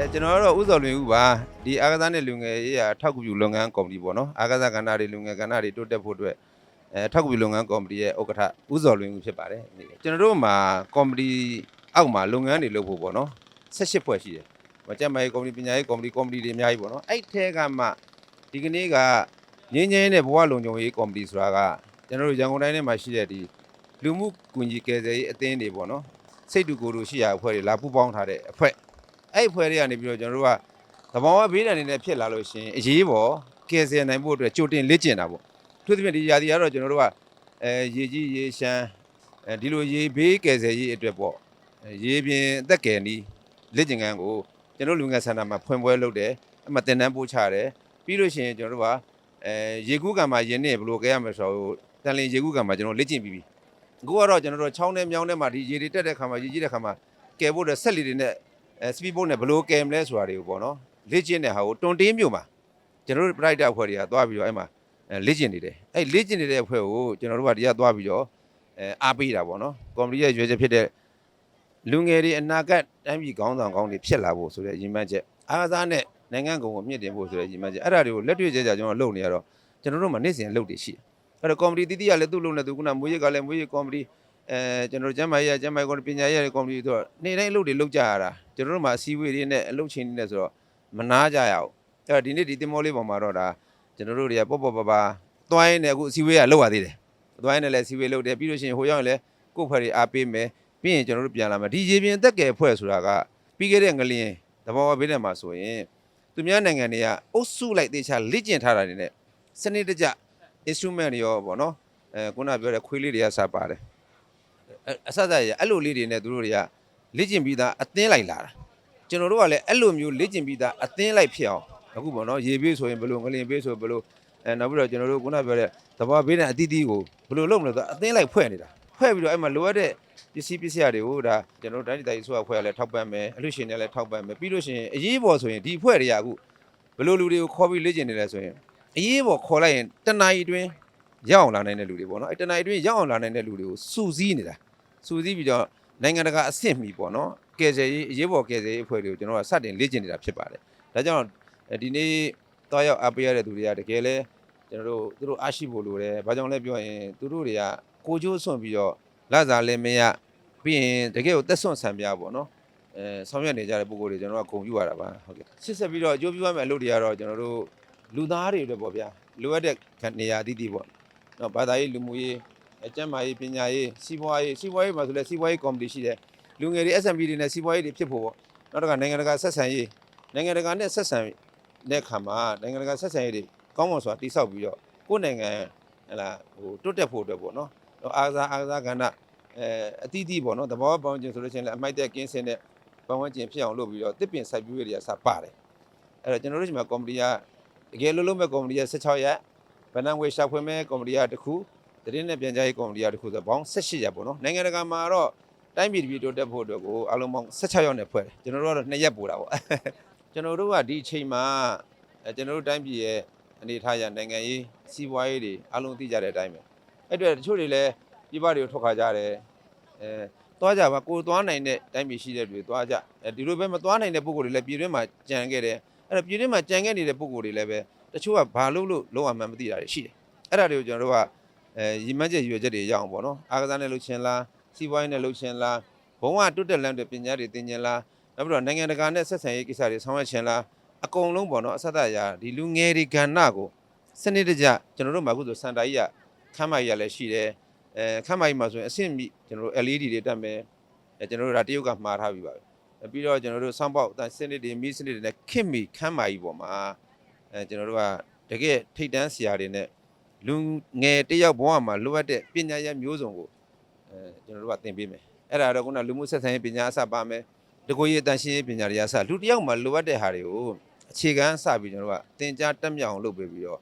အဲကျွန်တော်ကတော့ဥစော်လွင်ဦးပါဒီအာကစားနဲ့လူငယ်ရေးရာထောက်ကူပြုလုပ်ငန်းကော်မတီပေါ့နော်အာကစားကဏ္ဍတွေလူငယ်ကဏ္ဍတွေတိုးတက်ဖို့အတွက်အဲထောက်ကူပြုလုပ်ငန်းကော်မတီရဲ့ဥက္ကဋ္ဌဥစော်လွင်ဦးဖြစ်ပါတယ်ဒီနေ့ကျွန်တော်တို့မှာကော်မတီအောက်မှာလုပ်ငန်းတွေလုပ်ဖို့ပေါ့နော်18ဖွဲ့ရှိတယ်ဟိုကျန်းမာရေးကော်မတီပညာရေးကော်မတီကော်မတီတွေအများကြီးပေါ့နော်အဲ့ထဲကမှဒီကနေ့ကငင်းငင်းနဲ့ဘဝလုံခြုံရေးကော်မတီဆိုတာကကျွန်တော်တို့ရန်ကုန်တိုင်းထဲမှာရှိတဲ့ဒီလူမှုကွန်ကြီးကယ်ဆယ်ရေးအသင်းတွေပေါ့နော်စိတ်တူကိုယ်တူရှိရာအဖွဲ့တွေလာပူးပေါင်းထားတဲ့အဖွဲ့ အဲ့ဒီဖွဲ့တွေကနေပြီးတော့ကျွန်တော်တို့ကသဘောဝဘေးဒဏ်တွေနဲ့ဖြစ်လာလို့ရှိရင်အရေးပေါ်ကယ်ဆယ်နိုင်ဖို့အတွက်ကြိုတင်လေ့ကျင့်တာပေါ့အထူးသဖြင့်ဒီຢာဒီကတော့ကျွန်တော်တို့ကအဲရေကြီးရေရှမ်းအဲဒီလိုရေဘေးကယ်ဆယ်ရေးအတွက်ပေါ့အဲရေပြင်အသက်ကယ်နီးလေ့ကျင့်ခန်းကိုကျွန်တော်တို့လူငယ်စင်တာမှာဖွင့်ပွဲလုပ်တယ်အမှတင်တန်းပို့ချတယ်ပြီးလို့ရှိရင်ကျွန်တော်တို့ကအဲရေကူးကံမှာရင်းနေဘယ်လိုကဲရမလဲဆိုတော့တန်လင်ရေကူးကံမှာကျွန်တော်လေ့ကျင့်ပြီးပြီအခုကတော့ကျွန်တော်တို့ချောင်းထဲမြောင်းထဲမှာဒီရေတွေတက်တဲ့ခါမှာရေကြီးတဲ့ခါမှာကယ်ဖို့အတွက်ဆက်လီတွေနဲ့ အဲစပီဘုတ်နဲ့ဘယ်လိုကယ်မလဲဆိုတာတွေကိုပေါ့နော်လေ့ကျင့်တဲ့ဟာကိုတွန်တင်းမြို့မှာကျွန်တော်တို့ private အဖွဲ့တွေကသွားပြီးတော့အဲ့မှာအဲလေ့ကျင့်နေတယ်အဲ့လေ့ကျင့်နေတဲ့အဖွဲ့ကိုကျွန်တော်တို့ကဒီကသွားပြီးတော့အဲအားပေးတာပေါ့နော်ကော်မတီရဲ့ရွေးချက်ဖြစ်တဲ့လူငယ်တွေအနာဂတ်တိုင်းပြည်ခေါင်းဆောင်ကောင်းတွေဖြစ်လာဖို့ဆိုတဲ့ရည်မှန်းချက်အားကစားနဲ့နိုင်ငံကုန်ကိုမြင့်တင်ဖို့ဆိုတဲ့ရည်မှန်းချက်အဲ့ဒါတွေကိုလက်တွေ့ကျကျကျွန်တော်လုပ်နေရတော့ကျွန်တော်တို့မှာနေ့စဉ်အလုပ်တွေရှိတယ်အဲ့တော့ကော်မတီတတိယလည်းသူ့လုပ်နေသူကမွေးရကလည်းမွေးရကော်မတီ အဲကျွန်တော်တို့ကျမ်းမာရေးရကျမ်းမာရေးကော်မတီပညာရေးရကော်မတီဆိုတော့နေ့တိုင်းအလုပ်တွေလုပ်ကြရတာကျွန်တော်တို့မှာအစည်းအဝေးတွေနဲ့အလုပ်ချိန်တွေနဲ့ဆိုတော့မနာကြရအောင်အဲ့တော့ဒီနေ့ဒီတင်မောလေးပေါ်မှာတော့ဒါကျွန်တော်တို့တွေကပေါ့ပေါ့ပါပါသွားရင်းနဲ့အခုအစည်းအဝေးကလောက်ရသေးတယ်သွားရင်းနဲ့လည်းအစည်းအဝေးလုပ်တယ်ပြီးလို့ရှိရင်ဟိုရောက်ရင်လည်းကိုယ့်ဖွဲ့တွေအားပေးမယ်ပြီးရင်ကျွန်တော်တို့ပြန်လာမယ်ဒီရေပြင်အသက်ကယ်ဖွဲ့ဆိုတာကပြီးခဲ့တဲ့ငလျင်သဘောဝဘေးတဲ့မှာဆိုရင်သူများနိုင်ငံတွေကအုပ်စုလိုက်တေချာလေ့ကျင့်ထားတာတွေနဲ့စနစ်တကျ instrument တွေရောပေါ့နော်အဲခုနပြောတဲ့ခွေးလေးတွေကစပါတယ် အအဆက်ဆက်ရအဲ့လိုလေးတွေနဲ့သူတို့တွေကလေ့ကျင့်ပြီးသားအသင်းလိုက်လာတာကျွန်တော်တို့ကလည်းအဲ့လိုမျိုးလေ့ကျင့်ပြီးသားအသင်းလိုက်ဖြစ်အောင်အခုပေါ့နော်ရေပေးဆိုရင်ဘယ်လိုငလင်ပေးဆိုဘယ်လိုအဲနောက်ပြီးတော့ကျွန်တော်တို့ခုနပြောတဲ့သဘာဝဘေးနဲ့အတီးတီးကိုဘယ်လိုလုပ်မလဲဆိုတော့အသင်းလိုက်ဖွဲ့နေတာဖွဲ့ပြီးတော့အဲ့မှာလိုအပ်တဲ့ပစ္စည်းပစ္စည်းတွေကိုဒါကျွန်တော်တို့တိုင်းဒေသကြီးဆိုရဖွဲ့ရလဲထောက်ပံ့မယ်အလူရှင်တွေလည်းထောက်ပံ့မယ်ပြီးလို့ရှိရင်အရေးပေါ်ဆိုရင်ဒီဖွဲ့တွေကအခုဘယ်လိုလူတွေကိုခေါ်ပြီးလေ့ကျင့်နေလဲဆိုရင်အရေးပေါ်ခေါ်လိုက်ရင်တနအီအတွင်းရောက်အောင်လာနိုင်တဲ့လူတွေပေါ့နော်အဲ့တနအီအတွင်းရောက်အောင်လာနိုင်တဲ့လူတွေကိုစူးစီးနေတာ စူးစီးပြီးတော့နိုင်ငံတကာအဆင့်မီပေါ့နော်ကယ်ဆယ်ရေးအရေးပေါ်ကယ်ဆယ်ရေးအဖွဲ့တွေကိုကျွန်တော်ကစတင်လေ့ကျင့်နေတာဖြစ်ပါတယ်ဒါကြောင့်ဒီနေ့တောက်ရောက်အားပေးရတဲ့သူတွေကတကယ်လဲကျွန်တော်တို့သူတို့အားရှိဖို့လိုတယ်ဘာကြောင့်လဲပြောရင်သူတို့တွေကကိုကျိုးဆွန့်ပြီးတော့လက်စားလည်းမရပြီးရင်တကယ်ကိုတက်ဆွန့်ဆံပြပေါ့နော်အဲဆောင်ရွက်နေကြတဲ့ပုံကိုယ်တွေကျွန်တော်ကဂုဏ်ပြုရတာပါဟုတ်ကဲ့ဆစ်ဆက်ပြီးတော့အကျိုးပြုရမယ့်အလုပ်တွေကတော့ကျွန်တော်တို့လူသားတွေအတွက်ပေါ့ဗျာလိုအပ်တဲ့နေရာအသီးသီးပေါ့နော်ဘာသာရေးလူမှုရေး အကျန်းမာရေးပညာရေးစီးပွားရေးစီးပွားရေးမှာဆိုလဲစီးပွားရေးကော်မတီရှိတယ်လူငယ်တွေ SMB တွေနဲ့စီးပွားရေးတွေဖြစ်ဖို့ပေါ့နောက်တစ်ခါနိုင်ငံတကာဆက်ဆံရေးနိုင်ငံတကာနဲ့ဆက်ဆံတဲ့ခါမှာနိုင်ငံတကာဆက်ဆံရေးတွေကောင်းမွန်စွာတည်ဆောက်ပြီးတော့ကိုယ့်နိုင်ငံဟလာဟိုတိုးတက်ဖို့အတွက်ပေါ့နော်အားစားအားစားကဏ္ဍအဲအသီးသီးပေါ့နော်သဘောပေါင်းခြင်းဆိုလို့ရှိရင်လည်းအမိုက်တက်ကင်းစင်တဲ့ပတ်ဝန်းကျင်ဖြစ်အောင်လုပ်ပြီးတော့တစ်ပင်စိုက်ပျိုးရေးတွေကစပါတယ်အဲ့တော့ကျွန်တော်တို့ဒီမှာကော်မတီကတကယ်လို့လို့မဲ့ကော်မတီက16ရက်ဗဏ္ဍငွေရှာဖွေမဲ့ကော်မတီကတစ်ခု တရင်နဲ့ပြန်ကြားရေးကော်မတီအားတစ်ခုဆိုပေါင်း18ရက်ပေါ့နော်နိုင်ငံတကာမှာတော့တိုင်းပြည်တစ်ပြည်တိုးတက်ဖို့အတွက်ကိုအလုံးပေါင်း16ရက်နဲ့ဖွဲ့တယ်ကျွန်တော်တို့ကတော့2ရက်ပို့တာပေါ့ကျွန်တော်တို့ကဒီအချိန်မှာအဲကျွန်တော်တို့တိုင်းပြည်ရဲ့အနေအထားရနိုင်ငံရေးစီးပွားရေးတွေအလုံးသိကြတဲ့အတိုင်းပဲအဲ့အတွေတချို့တွေလည်းပြည်ပတွေကိုထွက်ခါကြတယ်အဲသွားကြပါကိုယ်သွားနိုင်တဲ့တိုင်းပြည်ရှိတဲ့တွေသွားကြအဲဒီလိုပဲမသွားနိုင်တဲ့ပုံကိုယ်တွေလည်းပြည်တွင်းမှာကြံခဲ့တယ်အဲ့တော့ပြည်တွင်းမှာကြံခဲ့နေတဲ့ပုံကိုယ်တွေလည်းပဲတချို့ကဘာလို့လို့လုံးဝမှမသိတာတွေရှိတယ်အဲ့ဒါတွေကိုကျွန်တော်တို့က အဲရီမန်းချက်ရွေချက်တွေရအောင်ပေါ့နော်အားကစားနဲ့လှုပ်ရှင်လားစီးပွားရေးနဲ့လှုပ်ရှင်လားဘုံကတွတ်တက်လမ်းတွေပညာတွေသင်ခြင်းလားနောက်ပြီးတော့နိုင်ငံတကာနဲ့ဆက်ဆံရေးကိစ္စတွေဆောင်ရွက်ခြင်းလားအကုန်လုံးပေါ့နော်အဆက်အရာဒီလူငယ်တွေကဏ္ဍကိုစနစ်တကျကျွန်တော်တို့မှာအခုဆိုစန်တာကြီးကခမ်းမကြီးကလည်းရှိတယ်အဲခမ်းမကြီးမှာဆိုရင်အဆင့်မြင့်ကျွန်တော်တို့ LED တွေတက်မယ်အဲကျွန်တော်တို့ဒါတရုတ်ကမှားထားပြီးပါပြီအဲပြီးတော့ကျွန်တော်တို့စောင်းပေါက်အတန်စနစ်တွေမီးစနစ်တွေနဲ့ခင်မီခမ်းမကြီးပေါ်မှာအဲကျွန်တော်တို့ကတကယ်ထိတ်တန်းဆရာတွေနဲ့ လူငယ်တစ်ယောက်ဘဝမှာလိုအပ်တဲ့ပညာရပ်မျိုးစုံကိုအဲကျွန်တော်တို့ကသင်ပေးမယ်အဲ့ဒါတော့ခုနလူမှုဆက်ဆံရေးပညာအစပါမယ်တကိုယ်ရေးအတန်ရှင်းရေးပညာတွေအစလူတစ်ယောက်မှာလိုအပ်တဲ့ဟာတွေကိုအခြေခံစပြီးကျွန်တော်တို့ကသင်ကြားတက်မြောက်အောင်လုပ်ပေးပြီးတော့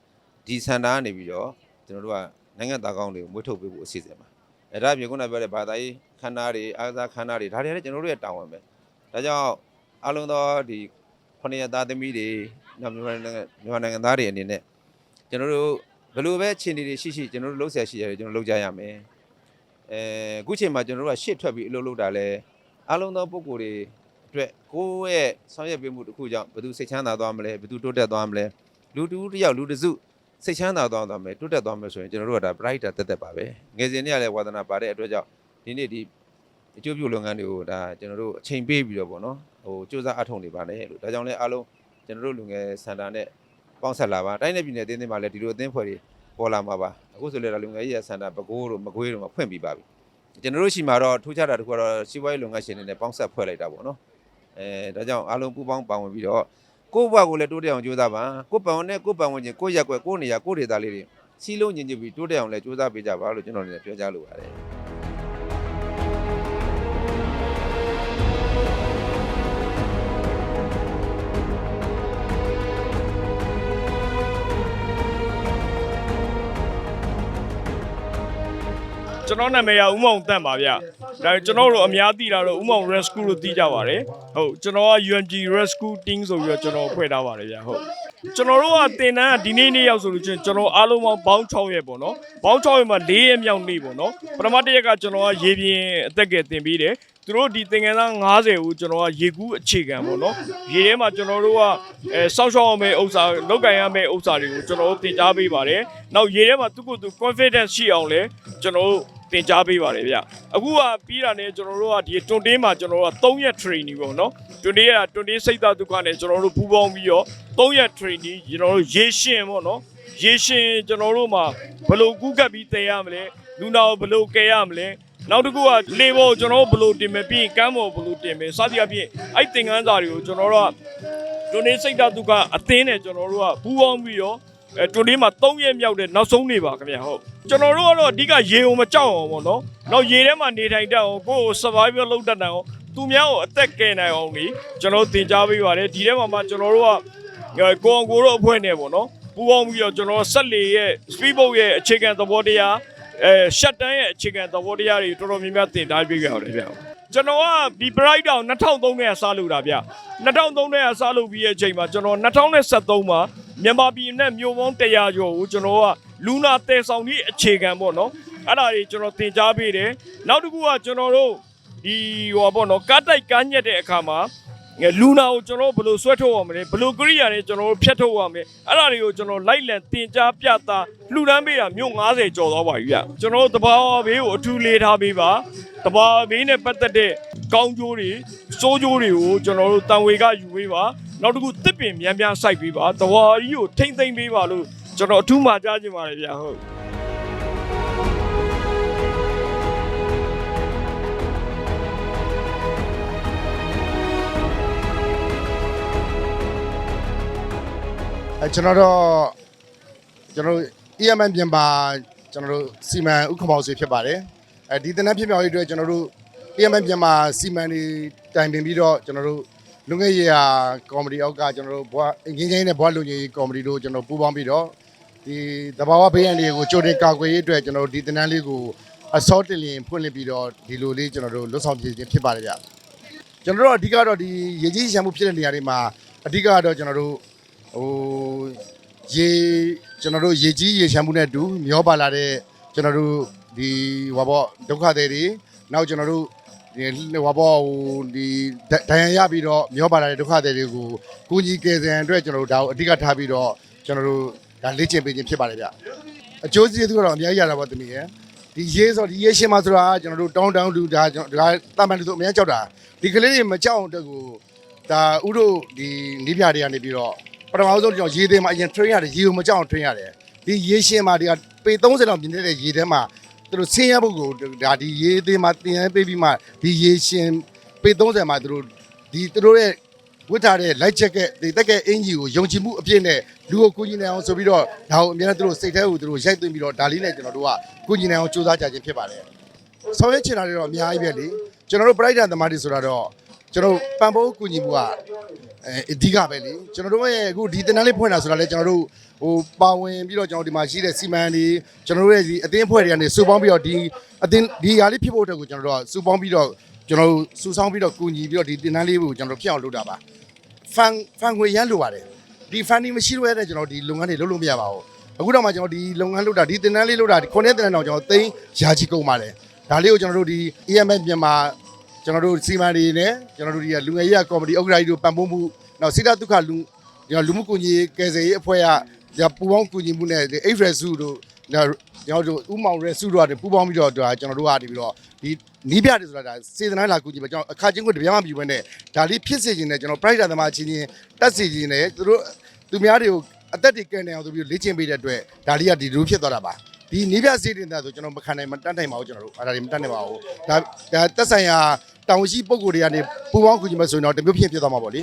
ဒီစန္ဒာကနေပြီးတော့ကျွန်တော်တို့ကနိုင်ငံသားကောင်းတွေကိုမွေးထုတ်ပေးဖို့အစီအစဉ်ပါအဲ့ဒါပြင်ခုနပြောတဲ့ဘာသာရေးခန္ဓာတွေအားကစားခန္ဓာတွေဒါတွေလည်းကျွန်တော်တို့ရဲ့တာဝန်ပဲဒါကြောင့်အလုံးသောဒီခொနည်းသားသမီးတွေနောက်မြန်မာနိုင်ငံမြန်မာနိုင်ငံသားတွေအနေနဲ့ကျွန်တော်တို့ ဘယ်လိုပဲအခြေအနေတွေရှိရှိကျွန်တော်တို့လှုပ်ရှားရှိရတယ်ကျွန်တော်လုပ်ကြရမယ်အဲအခုချိန်မှာကျွန်တော်တို့ကရှေ့ထွက်ပြီးအလုပ်လုပ်တာလဲအားလုံးသောပုံကိုယ်တွေအတွက်ကိုယ့်ရဲ့ဆောင်ရွက်ပေးမှုတစ်ခုကြောင့်ဘယ်သူစိတ်ချမ်းသာသွားမလဲဘယ်သူတိုးတက်သွားမလဲလူတူတစ်ယောက်လူတစ်စုစိတ်ချမ်းသာသွားသွားမယ်တိုးတက်သွားမယ်ဆိုရင်ကျွန်တော်တို့ကဒါ bright တက်တက်ပါပဲငယ်စဉ်တွေကလည်းဝါသနာပါတဲ့အတွက်ကြောင့်ဒီနေ့ဒီအကျိုးပြုလုပ်ငန်းတွေကိုဒါကျွန်တော်တို့အချိန်ပေးပြီးတော့ပေါ့နော်ဟိုစူးစမ်းအထောက်နေပါနဲ့လို့ဒါကြောင့်လည်းအားလုံးကျွန်တော်တို့လူငယ်စန္ဒာနဲ့ ပေါင်းဆက်လာပါတိုင်းနယ်ပြည်နယ်အသင်းသင်းမှာလည်းဒီလိုအသင်းဖွဲ့တွေပေါ်လာမှာပါအခုဆိုလည်းဒါလူငယ်ကြီးရဲ့စန္ဒာပဲခူးတို့မကွေးတို့မှာဖွင့်ပြီးပါပြီကျွန်တော်တို့ရှိမှာတော့ထူးခြားတာတစ်ခုကတော့စီးပွားရေးလုပ်ငန်းရှင်တွေနဲ့ပေါင်းဆက်ဖွဲ့လိုက်တာပေါ့နော်အဲဒါကြောင့်အားလုံးပူးပေါင်းပါဝင်ပြီးတော့ကိုယ့်ဘဝကိုလည်းတိုးတက်အောင်ကြိုးစားပါကိုယ့်ပတ်ဝန်းနဲ့ကိုယ့်ပတ်ဝန်းကျင်ကိုယ့်ရက်ကွက်ကိုယ့်နေရာကိုယ့်ဒေသလေးတွေစီးလုံးညင်ညစ်ပြီးတိုးတက်အောင်လည်းကြိုးစားပေးကြပါလို့ကျွန်တော်လည်းပြောကြားလိုပါတယ် ကျွန်တော်နာမည်ကဦးမောင်တန့်ပါဗျဒါကျွန်တော်တို့အများသိတာတော့ဦးမောင် rescue လို့သိကြပါတယ်ဟုတ်ကျွန်တော်က UMG rescue team ဆိုပြီးတော့ကျွန်တော်ဖွဲ့ထားပါတယ်ဗျဟုတ်ကျွန်တော်တို့ကတင်တန်းကဒီနေ့နေ့ရောက်ဆိုလို့ချင်းကျွန်တော်အားလုံးပေါင်းဘောင်း6ရက်ပေါ့နော်ဘောင်း6ရက်မှာ4ရက်မြောက်နေ့ပေါ့နော်ပထမတစ်ရက်ကကျွန်တော်ကရေပြင်အသက်ကယ်တင်ပြီးတယ်သူတို့ဒီသင်္ကန်းသား90ကိုကျွန်တော်ကရေကူးအခြေခံပေါ့နော်ရေထဲမှာကျွန်တော်တို့ကအဲစောက်ရှောက်ရမယ့်ဥစ္စာလောက်ကင်ရမယ့်ဥစ္စာတွေကိုကျွန်တော်တို့သင်ကြားပေးပါတယ်နောက်ရေထဲမှာသူ့ကိုယ်သူ confidence ရှိအောင်လဲကျွန်တော်တို့ သင်ကြားပေးပါတယ်ဗျအခုကပြီးတာနဲ့ကျွန်တော်တို့ကဒီတွန်တင်းမှာကျွန်တော်တို့က3ရက် training ပေါ့နော်တွန်တင်းကတွန်တင်းစိတ်သားဒုက္ခနဲ့ကျွန်တော်တို့ပူးပေါင်းပြီးတော့3ရက် training ကျွန်တော်တို့ရေရှင်ပေါ့နော်ရေရှင်ကျွန်တော်တို့မှာဘယ်လိုကူးကပ်ပြီးတည်ရမလဲလူနာကိုဘယ်လိုကယ်ရမလဲနောက်တစ်ခုကလေဘောကိုကျွန်တော်တို့ဘယ်လိုတင်မယ်ပြီးရင်ကမ်းဘောကိုဘယ်လိုတင်မယ်စသည်အပြင်အဲ့သင်္ကန်းစာတွေကိုကျွန်တော်တို့ကတွန်နေစိတ်ဓာတ်ဒုက္ခအသင်းနဲ့ကျွန်တော်တို့ကပူးပေါင်းပြီးတော့ အဲတွန်နေမှာ3ရက်မြောက်တဲ့နောက်ဆုံးနေ့ပါခင်ဗျာဟုတ်ကျွန်တော်တို့ကတော့အဓိကရေုံမကြောက်အောင်ပေါ့နော်နောက်ရေထဲမှာနေထိုင်တတ်အောင်ကိုယ့်ကို survival လုပ်တတ်နိုင်အောင်သူများကိုအသက်ကယ်နိုင်အောင်ကြီးကျွန်တော်တို့သင်ကြားပေးပါတယ်ဒီထဲမှာမှကျွန်တော်တို့ကအဲကိုအောင်ကိုတို့အဖွဲ့နဲ့ပေါ့နော်ပူးပေါင်းပြီးတော့ကျွန်တော်ဆက်လေရဲ့ speedboat ရဲ့အခြေခံသဘောတရားအဲရှက်တန်းရဲ့အခြေခံသဘောတရားတွေတော်တော်များများသင်ကြားပေးကြရတယ်ဗျာ ကျွန်တော်ကဒီ bright down 2003နဲ့စလုပ်တာဗျ2003နဲ့စလုပ်ပြီးရဲ့အချိန်မှာကျွန်တော်2023မှာမြန်မာပြည်နဲ့မြို့ပေါင်း100ကျော်ကိုကျွန်တော်ကလူနာတဲဆောင်ကြီးအခြေခံပေါ့နော်အဲ့ဒါတွေကျွန်တော်သင်ကြားပေးတယ်နောက်တစ်ခုကကျွန်တော်တို့ဒီဟိုပါပေါ့နော်ကားတိုက်ကမ်းညက်တဲ့အခါမှာ ငယ်လူနာကိုကျွန်တော်ဘယ်လိုဆွဲထုတ်ရမလဲဘယ်လိုကရိယာနဲ့ကျွန်တော်တို့ဖြတ်ထုတ်ရမလဲအဲ့ဒါတွေကိုကျွန်တော်လိုက်လံသင်ကြားပြတာလှူဒန်းပေးတာမြို့90ကျော်သွားပါပြီဗျကျွန်တော်တို့တဘာဝဘေးကိုအထူးလေးထားပေးပါတဘာဘေးနဲ့ပတ်သက်တဲ့ကောင်းကျိုးတွေစိုးကျိုးတွေကိုကျွန်တော်တို့တန်ဝေကယူပေးပါနောက်တစ်ခုတစ်ပင်မြန်မြန်စိုက်ပေးပါတဘာကြီးကိုထိမ့်သိမ့်ပေးပါလို့ကျွန်တော်အထူးမှကြားချင်ပါတယ်ဗျာဟုတ် အဲကျွန်တော်တို့ကျွန်တော်တို့ EMN ပြင်ပါကျွန်တော်တို့စီမံဥက္ကမောင်ဆွေဖြစ်ပါတယ်အဲဒီတနက်ဖြစ်မြောက်ရေးအတွက်ကျွန်တော်တို့ EMN ပြင်ပါစီမံတွေတိုင်ပင်ပြီးတော့ကျွန်တော်တို့လူငယ်ရေးရာကော်မတီအောက်ကကျွန်တော်တို့ဘွားငင်းငင်းနဲ့ဘွားလူငယ်ရေးကော်မတီတို့ကျွန်တော်ပူးပေါင်းပြီးတော့ဒီတဘာဝဘေးရန်တွေကိုကြိုတင်ကာကွယ်ရေးအတွက်ကျွန်တော်တို့ဒီတနန်းလေးကိုအစောတင်လင်ဖွင့်လှစ်ပြီးတော့ဒီလိုလေးကျွန်တော်တို့လွတ်ဆောင်ပြခြင်းဖြစ်ပါတယ်ဗျကျွန်တော်တို့အဓိကတော့ဒီရေကြီးရံမှုဖြစ်တဲ့နေရာတွေမှာအဓိကတော့ကျွန်တော်တို့ ဟိုရေကျွန်တော်တို့ရေကြီးရေရှမ်းမှုနဲ့အတူမျောပါလာတဲ့ကျွန်တော်တို့ဒီဟောပေါ့ဒုက္ခတွေတွေနောက်ကျွန်တော်တို့ဒီဟောပေါ့ဟိုဒီဒဏ်ရာရပြီးတော့မျောပါလာတဲ့ဒုက္ခတွေတွေကိုကုညီကယ်ဆယ်အတွက်ကျွန်တော်တို့ဒါကိုအဓိကထားပြီးတော့ကျွန်တော်တို့ဒါလေ့ကျင့်ပေးခြင်းဖြစ်ပါတယ်ဗျအကျိုးကျေးဇူးကတော့အများကြီးရတာပေါ့တမီးရဲ့ဒီရေဆိုဒီရေရှင်မှာဆိုတာကကျွန်တော်တို့တောင်းတောင်းလူဒါကျွန်တော်ဒါတာမန်လူဆိုအများကြီးကြောက်တာဒီကလေးတွေမကြောက်အောင်တက်ကိုဒါဥတို့ဒီနီးပြတွေကနေပြီးတော့ ပထမဆုံးကျွန်တော်ရေသေးမှာအရင် train ရတယ်ရေကိုမကြောက်အောင် train ရတယ်ဒီရေရှင်မှာဒီကပေ30လောက်မြင်တဲ့ရေထဲမှာသူတို့ဆင်းရဲဖို့ကိုဒါဒီရေသေးမှာတင်ရပေးပြီးမှဒီရေရှင်ပေ30မှာသူတို့ဒီသူတို့ရဲ့ဝတ်ထားတဲ့ light jacket ဒီတက်ကအင်ဂျီကိုယုံကြည်မှုအပြည့်နဲ့လူကိုကူညီနိုင်အောင်ဆိုပြီးတော့ဒါကိုအများနဲ့သူတို့စိတ်ထဲကိုသူတို့ရိုက်သွင်းပြီးတော့ဒါလေးနဲ့ကျွန်တော်တို့ကကူညီနိုင်အောင်ကြိုးစားကြခြင်းဖြစ်ပါတယ်ဆောင်ရွက်ချင်တာတွေတော့အများကြီးပဲလေကျွန်တော်တို့ bright သမားတွေဆိုတာတော့ ကျွန်တော်ပံပိုးကူညီမှုကအဲအဓိကပဲလေကျွန်တော်တို့ရဲ့အခုဒီတင်တန်းလေးဖွင့်တာဆိုတာလေကျွန်တော်တို့ဟိုပါဝင်ပြီးတော့ကျွန်တော်ဒီမှာရှိတဲ့စီမံတွေကျွန်တော်တို့ရဲ့ဒီအသင်းအဖွဲ့တွေကနေစုပေါင်းပြီးတော့ဒီအသင်းဒီဟာလေးဖြစ်ဖို့အတွက်ကိုကျွန်တော်တို့ကစုပေါင်းပြီးတော့ကျွန်တော်တို့စုဆောင်းပြီးတော့ကူညီပြီးတော့ဒီတင်တန်းလေးကိုကျွန်တော်တို့ဖြစ်အောင်လုပ်တာပါဖန်ဖန်ခွေရမ်းလိုပါတယ်ဒီ funding မရှိလို့ရတဲ့ကျွန်တော်ဒီလုပ်ငန်းတွေလုပ်လို့မရပါဘူးအခုတော့မှကျွန်တော်ဒီလုပ်ငန်းလုပ်တာဒီတင်တန်းလေးလုပ်တာဒီခုနှစ်တင်တန်းတော့ကျွန်တော်သိန်းရာချီကုန်ပါတယ်ဒါလေးကိုကျွန်တော်တို့ဒီ EMS မြန်မာ ကျွန်တော်တို့စီမံတွေနဲ့ကျွန်တော်တို့ဒီကလူငယ်ရေးကော်မတီဥက္ကဋ္ဌကြီးတို့ပံ့ပိုးမှုနောက်စိတ္တဒုက္ခလူဒီကလူမှုကူညီရေးကယ်ဆယ်ရေးအဖွဲ့ကဒီပူပေါင်းကူညီမှုနဲ့အိဖရစုတို့ကျွန်တော်တို့ဥမောင်ရဲစုတို့ကပူပေါင်းပြီးတော့ကျွန်တော်တို့ကနေပြီးတော့ဒီနီးပြတယ်ဆိုတာဒါစေတနာလာကူညီပဲကျွန်တော်အခါချင်းကိုတပြားမှပြဘဲနဲ့ဒါလေးဖြစ်စေခြင်းနဲ့ကျွန်တော် pride သမားချင်းချင်းတက်စီခြင်းနဲ့သူတို့သူများတွေကိုအသက်တွေကဲနေအောင်ဆိုပြီးလေ့ကျင့်ပေးတဲ့အတွက်ဒါလေးကဒီလိုဖြစ်သွားတာပါ ဒီနီးပြစေတင်တာဆိုကျွန်တော်မခံနိုင်မတတ်နိုင်ပါဘူးကျွန်တော်တို့အဲ့ဒါတွေမတတ်နိုင်ပါဘူးဒါဒါတက်ဆိုင်ရာတောင်ရှိပုံကိုယ်တွေကနေပူပေါင်းကူညီမဆိုရင်တော့တမျိုးဖြစ်ဖြစ်သွားမှာပေါ့လေ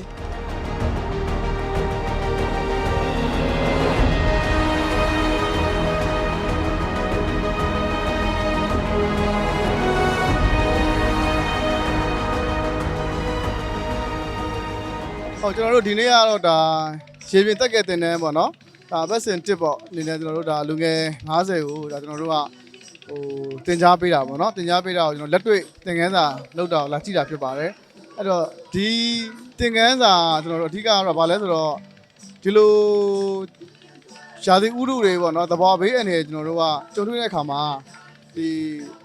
ဟုတ်ကျွန်တော်တို့ဒီနေ့ကတော့ဒါရေပြင်တက်ကဲတင်နေပေါ့နော် ဒါဘက်စင်တစ်ပေါ့အနေနဲ့ကျွန်တော်တို့ဒါလူငယ်90ကိုဒါကျွန်တော်တို့ကဟိုတင် जा ပေးတာပေါ့နော်တင် जा ပေးတာကိုကျွန်တော်လက်တွေ့သင်ခန်းစာလောက်တာကိုလာကြည့်တာဖြစ်ပါတယ်အဲ့တော့ဒီသင်ခန်းစာကျွန်တော်တို့အဓိကကတော့ဗာလဲဆိုတော့ဒီလိုရှားသီဥရုတွေပေါ့နော်သဘောဘေးအနေနဲ့ကျွန်တော်တို့ကကြုံတွေ့တဲ့အခါမှာဒီ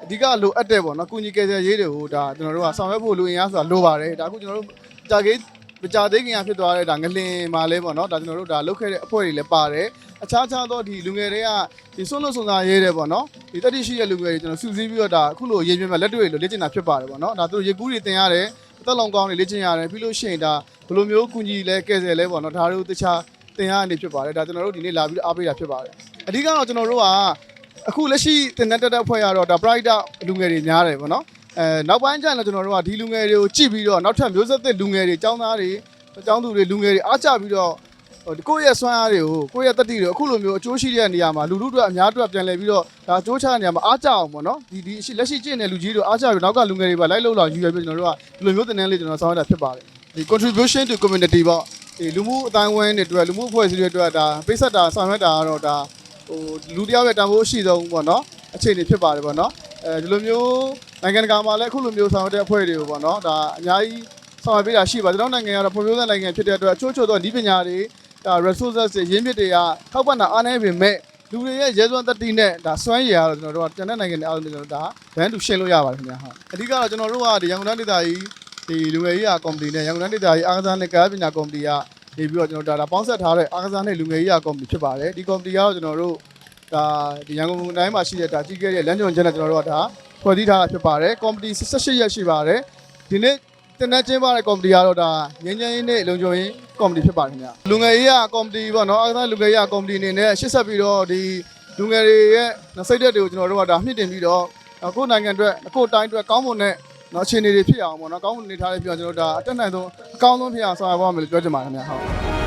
အဓိကလိုအပ်တဲ့ပေါ့နော်ကုညီကယ်ဆယ်ရေးတွေကိုဒါကျွန်တော်တို့ကဆောင်ရွက်ဖို့လူအင်အားဆိုတာလိုပါတယ်ဒါအခုကျွန်တော်တို့ကြာကေး မကြသေးခင်ကဖြစ်သွားတဲ့ဒါငလင်မှာလဲပေါ့နော်ဒါကျွန်တော်တို့ဒါလုတ်ခဲ့တဲ့အဖွဲ့တွေလည်းပါတယ်အခြားခြားသောဒီလူငယ်တွေကဒီဆွလို့ဆွန်စားရေးတယ်ပေါ့နော်ဒီတက်တိရှိတဲ့လူငယ်တွေကျွန်တော်စုစည်းပြီးတော့ဒါအခုလိုရေးပြမဲ့လက်တွေ့လိုလေ့ကျင့်တာဖြစ်ပါတယ်ပေါ့နော်ဒါသူတို့ရေကူးတွေတင်ရတယ်အသက်လုံးကောင်းတွေလေ့ကျင့်ရတယ်ပြီးလို့ရှိရင်ဒါဘယ်လိုမျိုးကုညီလဲကဲဆယ်လဲပေါ့နော်ဒါတို့တခြားတင်ရနေဖြစ်ပါတယ်ဒါကျွန်တော်တို့ဒီနေ့လာပြီးတော့အားပေးတာဖြစ်ပါတယ်အဓိကတော့ကျွန်တော်တို့ကအခုလက်ရှိတင်တဲ့တက်တဲ့အဖွဲ့ကတော့ဒါ pride လူငယ်တွေများတယ်ပေါ့နော် အဲနောက်ပိုင်းကျရင်တော့ကျွန်တော်တို့ကဒီလူငယ်တွေကိုကြည့်ပြီးတော့နောက်ထပ်မျိုးဆက်သစ်လူငယ်တွေចောင်းသားတွေအကြောင်းသူတွေလူငယ်တွေအားကြပြီးတော့ဟိုကိုယ့်ရဲ့ဆွမ်းအားတွေကိုကိုယ့်ရဲ့တတိတွေအခုလိုမျိုးအကျိုးရှိတဲ့နေရာမှာလူလူတွေအများအတွက်ပြန်လည်ပြီးတော့ဒါအကျိုးချတဲ့နေရာမှာအားကြအောင်ပေါ့နော်ဒီဒီရှိလက်ရှိကျင့်တဲ့လူကြီးတွေအားကြပြီးနောက်ကလူငယ်တွေပါလိုက်လို့လာယူရပြီးကျွန်တော်တို့ကဒီလိုမျိုးတင်တန်းလေးကျွန်တော်ဆောင်ရတာဖြစ်ပါတယ်ဒီ contribution to community ပေါ့ဒီလူမှုအတိုင်းအဝန်းတွေအတွက်လူမှုအဖွဲ့အစည်းတွေအတွက်ဒါပိတ်ဆက်တာဆောင်ရွက်တာကတော့ဒါဟိုလူတစ်ယောက်ရဲ့တန်ဖိုးအရှိဆုံးပေါ့နော်အခြေအနေဖြစ်ပါတယ်ပေါ့နော်အဲဒီလိုမျိုး နိုင်ငံတကာမှာလည်းအခုလိုမျိုးဆောင်ရွက်တဲ့အဖွဲ့တွေကိုပေါ့နော်ဒါအများကြီးဆောင်ရွက်ပေးတာရှိပါကျွန်တော်နိုင်ငံကတော့ဖွံ့ဖြိုးတဲ့နိုင်ငံဖြစ်တဲ့အတွက်အချို့ချို့သောဤပညာတွေဒါ resources တွေရင်းမြစ်တွေကထောက်ပံ့တာအားနည်းပေမဲ့လူတွေရဲ့ရဲစွမ်းတတိနဲ့ဒါစွမ်းရည်ကတော့ကျွန်တော်တို့ကကျန်တဲ့နိုင်ငံတွေအားလုံးကျွန်တော်တို့ဒါဘန်းတူရှင်းလို့ရပါတယ်ခင်ဗျာဟုတ်အဓိကတော့ကျွန်တော်တို့ကဒီရန်ကုန်တိုင်းဒေသကြီးဒီလူငယ်ရေးရာကော်မတီနဲ့ရန်ကုန်တိုင်းဒေသကြီးအားကစားနဲ့ကာယပညာကော်မတီကနေပြီးတော့ကျွန်တော်ဒါဒါပေါင်းဆက်ထားတဲ့အားကစားနဲ့လူငယ်ရေးရာကော်မတီဖြစ်ပါတယ်ဒီကော်မတီကတော့ကျွန်တော်တို့ဒါဒီရန်ကုန်တိုင်းမှာရှိတဲ့ဒါကြီးခဲ့တဲ့လမ်းညွှန်ချက်နဲ့ကျွန်တော်တို့ကဒါ ဖွဲ့စည်းထားတာဖြစ်ပါတယ်ကော်မတီ18ရက်ရှိပါတယ်ဒီနေ့တင်တဲ့ကျင်းပတဲ့ကော်မတီကတော့ဒါငင်းငင်းရေးနဲ့လုံခြုံရေးကော်မတီဖြစ်ပါတယ်ခင်ဗျာလူငယ်ရေးကကော်မတီပေါ့နော်အားကစားလူငယ်ရေးကကော်မတီအနေနဲ့ရှစ်ဆက်ပြီးတော့ဒီလူငယ်တွေရဲ့စိတ်ဓာတ်တွေကိုကျွန်တော်တို့ကဒါမြင့်တင်ပြီးတော့အခုနိုင်ငံအတွက်အခုတိုင်းအတွက်ကောင်းမွန်တဲ့နော်အခြေအနေတွေဖြစ်အောင်ပေါ့နော်ကောင်းမွန်နေထားတဲ့ပြောကျွန်တော်တို့ဒါအတက်နိုင်ဆုံးအကောင်းဆုံးဖြစ်အောင်ဆောင်ရွက်ပါမယ်လို့ပြောချင်ပါတယ်ခင်ဗျာဟုတ်